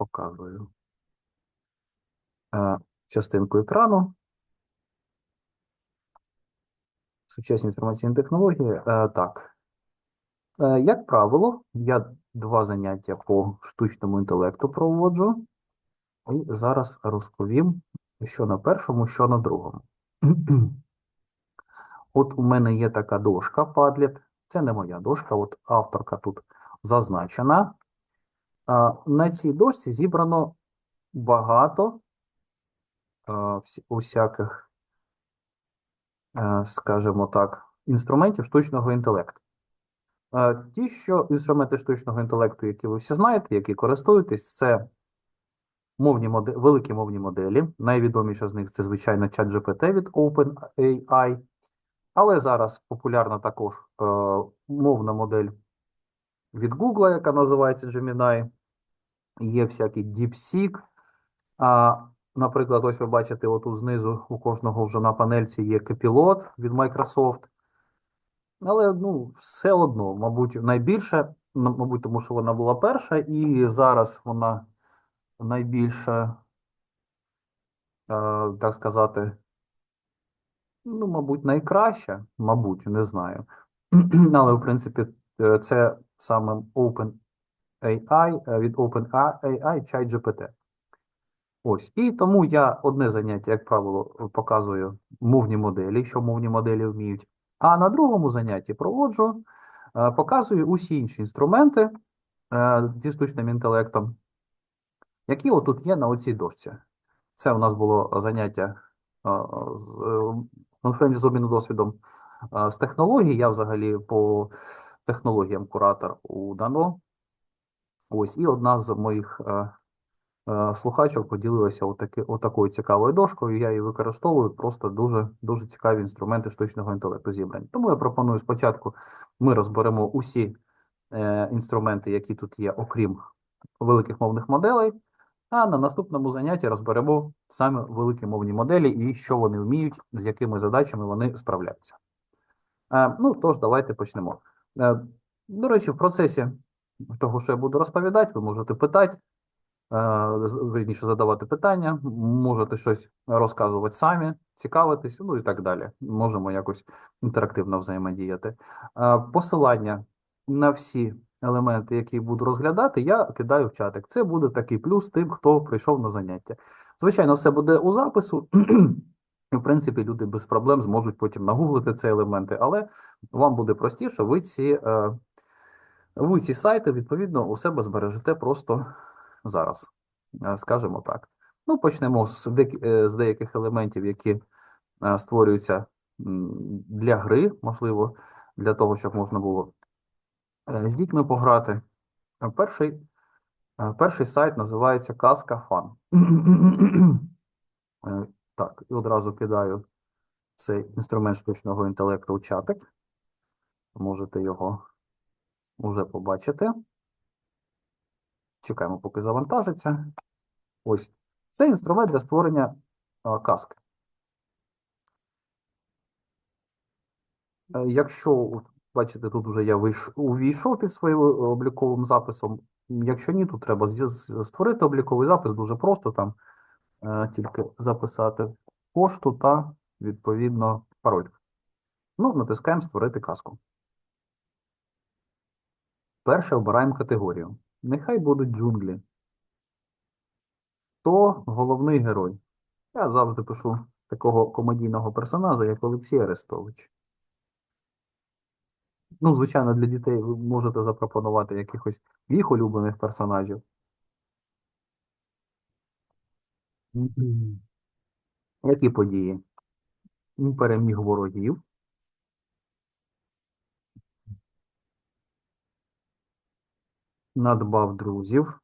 показую частинку екрану. Сучасні інформаційні технології. Так. Е, Як правило, я два заняття по штучному інтелекту проводжу. І зараз розповім, що на першому, що на другому. От у мене є така дошка Padlet. Це не моя дошка, от авторка тут зазначена. На цій дошці зібрано багато усяких, е, скажімо так, інструментів штучного інтелекту. Е, Ті, що інструменти штучного інтелекту, які ви всі знаєте, які користуєтесь, це мовні моделі, великі мовні моделі. Найвідоміша з них це, звичайно, ChatGPT від OpenAI. Але зараз популярна також е, мовна модель від Google, яка називається Gemini. Є всякий DeepSeek. А, наприклад, ось ви бачите, отут знизу у кожного вже на панельці є Copilot від Microsoft. Але ну, все одно, мабуть, найбільше, мабуть, тому що вона була перша, і зараз вона найбільше, так сказати, ну, мабуть, найкраща, мабуть, не знаю. Але, в принципі, е, це саме OpenAI е, від OpenAI ChatGPT. Ось. І тому я одне заняття, як правило, показую мовні моделі, що мовні моделі вміють. А на другому занятті проводжу, е, показую усі інші інструменти е, зі штучним інтелектом, які отут є на оцій дошці. Це у нас було заняття конференції з обміну досвідом з технологій. Я взагалі по технологіям куратор у ДАНО. Ось, і одна з моїх е, е, слухачок поділилася отаки, отакою цікавою дошкою. Я її використовую. Просто дуже, дуже цікаві інструменти штучного інтелекту зібрані. Тому я пропоную спочатку ми розберемо усі е, інструменти, які тут є, окрім великих мовних моделей. А на наступному занятті розберемо саме великі мовні моделі і що вони вміють, з якими задачами вони справляються. Е, ну, тож, давайте почнемо. Е, до речі, в процесі того, що я буду розповідати, ви можете питати, е, вірніше задавати питання, можете щось розказувати самі, цікавитись, ну і так далі. Можемо якось інтерактивно взаємодіяти. Е, Посилання на всі елементи, які буду розглядати, я кидаю в чатик. Це буде такий плюс тим, хто прийшов на заняття. Звичайно, все буде у запису. І, в принципі, люди без проблем зможуть потім нагуглити ці елементи, але вам буде простіше, ви ці, е, ви ці сайти, відповідно, у себе збережете просто зараз, е, скажімо так. Ну, почнемо з, е, деяких елементів, які е, створюються для гри, можливо, для того, щоб можна було з дітьми пограти. Перший, перший сайт називається Казка Фан. Так, і одразу кидаю цей інструмент штучного інтелекту у чатик. Можете його вже побачити. Чекаємо, поки завантажиться. Ось. Це інструмент для створення а, казки. Е, Якщо, бачите, тут вже я увійшов під своїм е, обліковим записом. Якщо ні, то треба створити обліковий запис дуже просто там е, тільки записати пошту та відповідно пароль. Ну, натискаємо Створити казку. Перше обираємо категорію. Нехай будуть джунглі. Хто головний герой? Я завжди пишу такого комедійного персонажа, як Олексій Арестович. Ну, звичайно, для дітей ви можете запропонувати якихось їх улюблених персонажів. Які події? Переміг ворогів. Надбав друзів.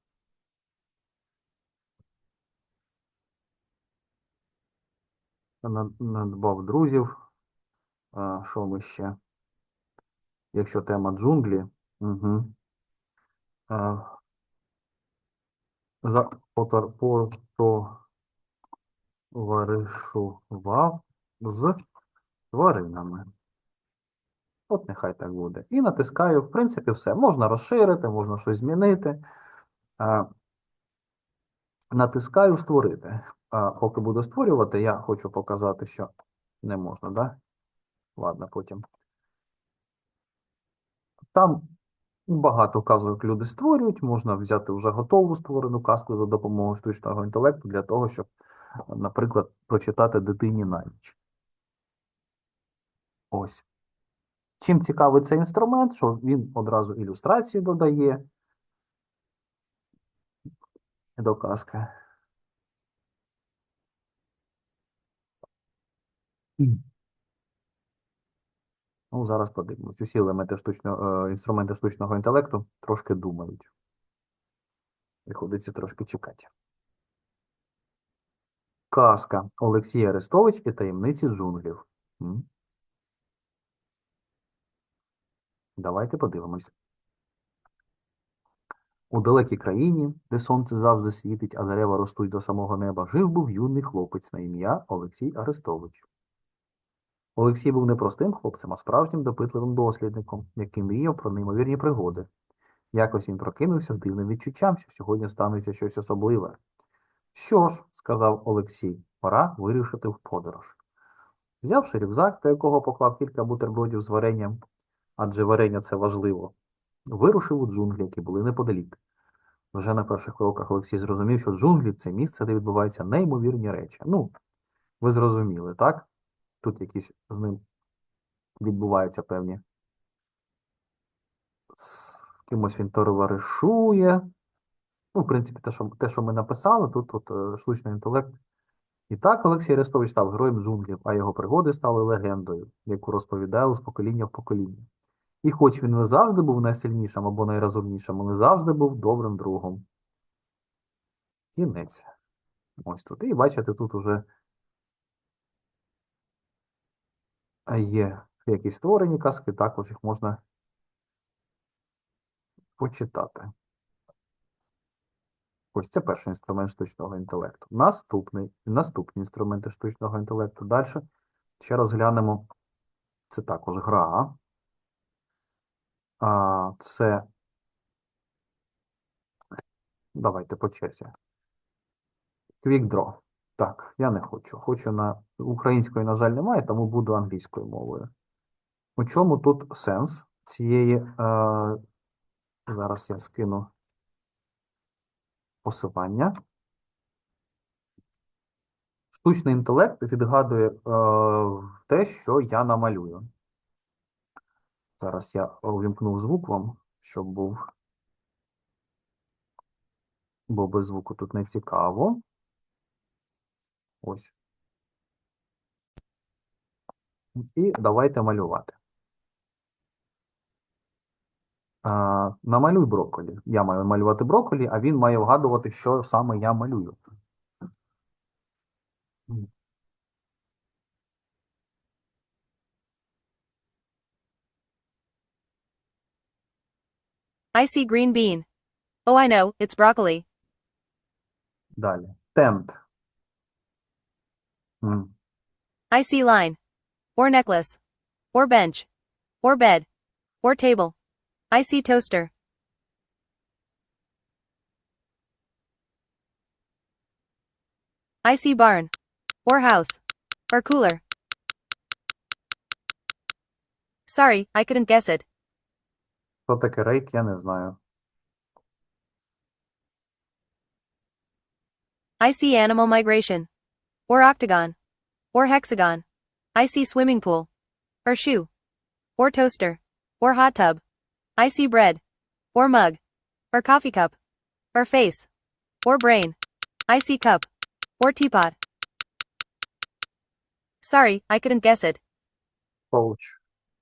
Надбав друзів. А, що ми ще? Якщо тема джунглі. Угу. А, за потоваришував з тваринами. От нехай так буде. І натискаю, в принципі, все. Можна розширити, можна щось змінити. Натискаю створити. Поки буду створювати, я хочу показати, що не можна, да? Ладно, потім. Там багато казок люди створюють, можна взяти вже готову створену казку за допомогою штучного інтелекту для того, щоб, наприклад, прочитати дитині на ніч. Ось. Чим цікавий цей інструмент, що він одразу ілюстрації додає до казки. Ну, зараз подивимось. Усі елементи штучного, е, інструменти штучного інтелекту трошки думають. Приходиться трошки чекати. Казка Олексій Арестович і таємниці джунглів. Давайте подивимось. У далекій країні, де сонце завжди світить, а дерева ростуть до самого неба, жив був юний хлопець на ім'я Олексій Арестович. Олексій був не простим хлопцем, а справжнім допитливим дослідником, який мріяв про неймовірні пригоди. Якось він прокинувся з дивним відчуттям, що сьогодні станеться щось особливе. Що ж, сказав Олексій, пора вирішити в подорож. Взявши рюкзак, до якого поклав кілька бутербродів з варенням, адже варення це важливо, вирушив у джунглі, які були неподалік. Вже на перших кроках Олексій зрозумів, що джунглі це місце, де відбуваються неймовірні речі. Ну, ви зрозуміли, так? Тут якісь з ним відбуваються певні. Кимось він товаришує. Ну, в принципі, те, що, те, що ми написали, тут от, е, штучний інтелект. І так Олексій Арестович став героєм джунглів, а його пригоди стали легендою, яку розповідали з покоління в покоління. І хоч він не завжди був найсильнішим або найрозумнішим, але завжди був добрим другом. Кінець. Ось тут. І бачите, тут уже є якісь створені казки, також їх можна почитати. Ось це перший інструмент штучного інтелекту. Наступний, наступні інструменти штучного інтелекту. Далі ще розглянемо. Це також гра. А, це. Давайте по черзі. Quick. Так, я не хочу. Хочу на української, на жаль, немає, тому буду англійською мовою. У чому тут сенс цієї. Е, зараз я скину посилання. Штучний інтелект відгадує е, те, що я намалюю. Зараз я увімкнув звук вам, щоб був. Бо без звуку тут не цікаво. Ось. І давайте малювати. А, намалюй брокколі. Я маю малювати брокколі, а він має вгадувати, що саме я малюю. I see green bean. Oh, I know, it's broccoli. Далі. Тент. М, I see line. Or necklace. Or bench. Or bed. Or table. I see toaster. I see barn. Or house. Or cooler. Sorry, I couldn't guess it. Що таке рейк, я не знаю. I see animal migration. Or octagon. Or hexagon. I see swimming pool. Or shoe. Or toaster. Or hot tub. I see bread. Or mug. Or coffee cup. Or face. Or brain. I see cup. Or teapot. Sorry, I couldn't guess it. Коуч.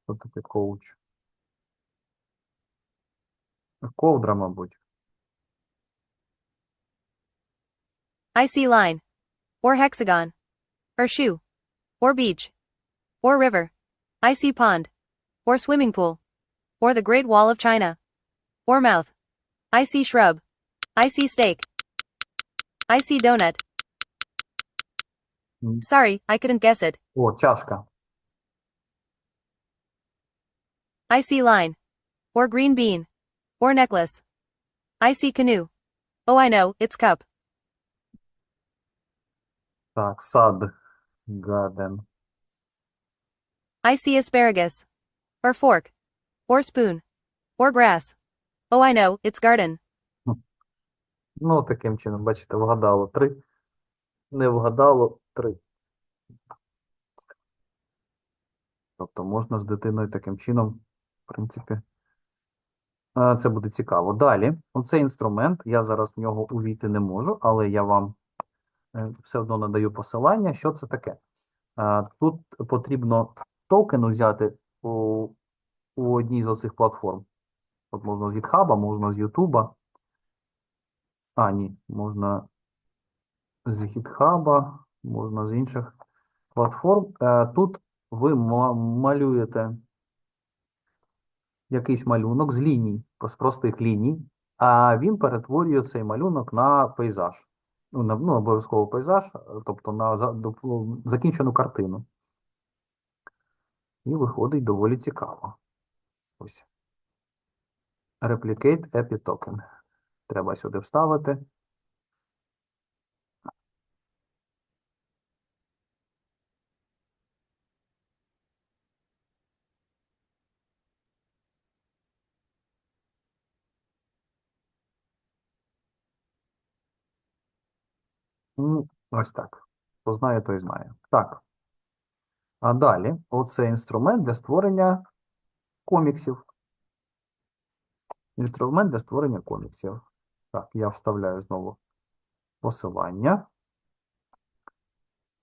Що таке коуч? Ковдра, мабуть. I see line. Or hexagon. Or shoe. Or beach. Or river. I see pond. Or swimming pool. Or the Great Wall of China. Or mouth. I see shrub. I see steak. I see donut. М. Sorry, I couldn't guess it. О, чашка. I see line. Or green bean. Or necklace. I see canoe. Oh, I know, it's cup. Так, сад. Garden. I see asparagus. Or fork. Or spoon. Or grass. Oh, I know, it's garden. Ну, таким чином, бачите, вгадало три. Не вгадало три. Тобто можна з дитиною таким чином, в принципі, е, це буде цікаво. Далі, оцей інструмент, я зараз в нього увійти не можу, але я вам е, все одно надаю посилання. Що це таке? Тут потрібно токен взяти у, у одній з оцих платформ. От можна з GitHub, можна з YouTube. А, ні, можна з GitHub, можна з інших платформ. Е, Тут ви малюєте якийсь малюнок з ліній, з простих ліній, а він перетворює цей малюнок на пейзаж. Ну, на, ну обов'язково пейзаж, е, тобто на закінчену картину. І виходить доволі цікаво. Ось. Replicate Epi token. Треба сюди вставити. Ну, ось так. Хто знає, той знає. Так. А далі, оце інструмент для створення коміксів. Інструмент для створення коміксів. Так, я вставляю знову посилання.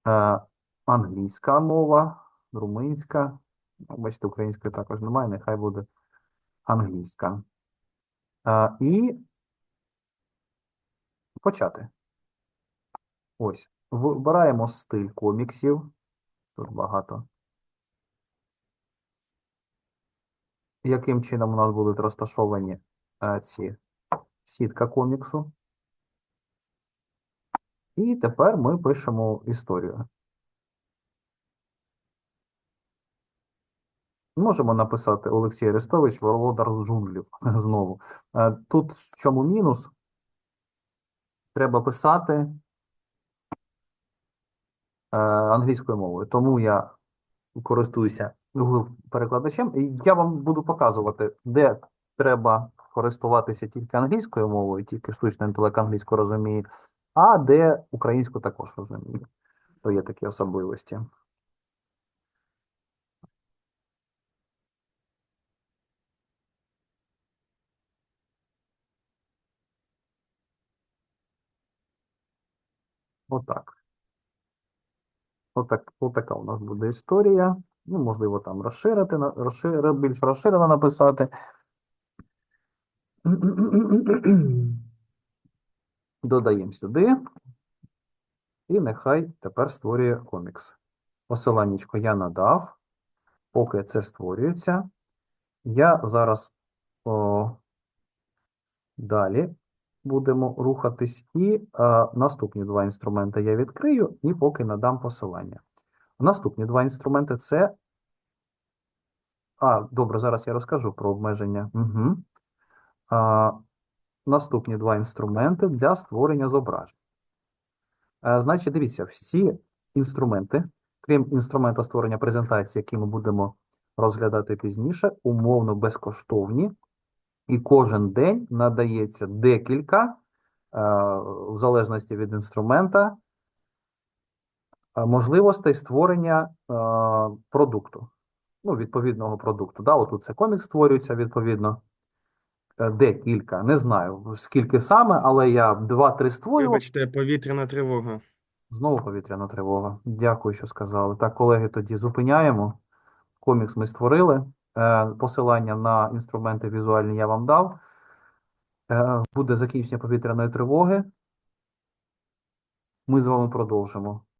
Е, англійська мова, румунська. Ну, Бачите, української також немає, нехай буде англійська. Е, і почати. Ось. Вибираємо стиль коміксів. Тут багато. Яким чином у нас будуть розташовані е, ці сітка коміксу. І тепер ми пишемо історію. Можемо написати Олексій Арестович, володар з джунглів знову. Е, Тут в чому мінус? Треба писати англійською мовою. Тому я користуюся перекладачем. І я вам буду показувати, де треба користуватися тільки англійською мовою, тільки штучний інтелект англійську розуміє, а де українську також розуміє. То є такі особливості. Отак. Отак, отака у нас буде історія. Ну, можливо, там розширити, розшир, більш розширено написати. Додаємо сюди. І нехай тепер створює комікс. Посиланнячко я надав. Поки це створюється, я зараз о, далі будемо рухатись. І е, наступні два інструменти я відкрию і поки надам посилання. Наступні два інструменти це. А, добре, зараз я розкажу про обмеження. Угу. А, наступні два інструменти для створення зображень. Е, Значить, дивіться, всі інструменти, крім інструмента створення презентації, який ми будемо розглядати пізніше, умовно безкоштовні. І кожен день надається декілька, е, в залежності від інструмента, е, можливостей створення е, продукту, ну, відповідного продукту. Да? Отут це комікс створюється відповідно. Декілька, не знаю скільки саме, але я два-три створював. Вибачте, повітряна тривога. Знову повітряна тривога. Дякую, що сказали. Так, колеги, тоді зупиняємо. Комікс ми створили. Е, Посилання на інструменти візуальні я вам дав. Е, Буде закінчення повітряної тривоги. Ми з вами продовжимо.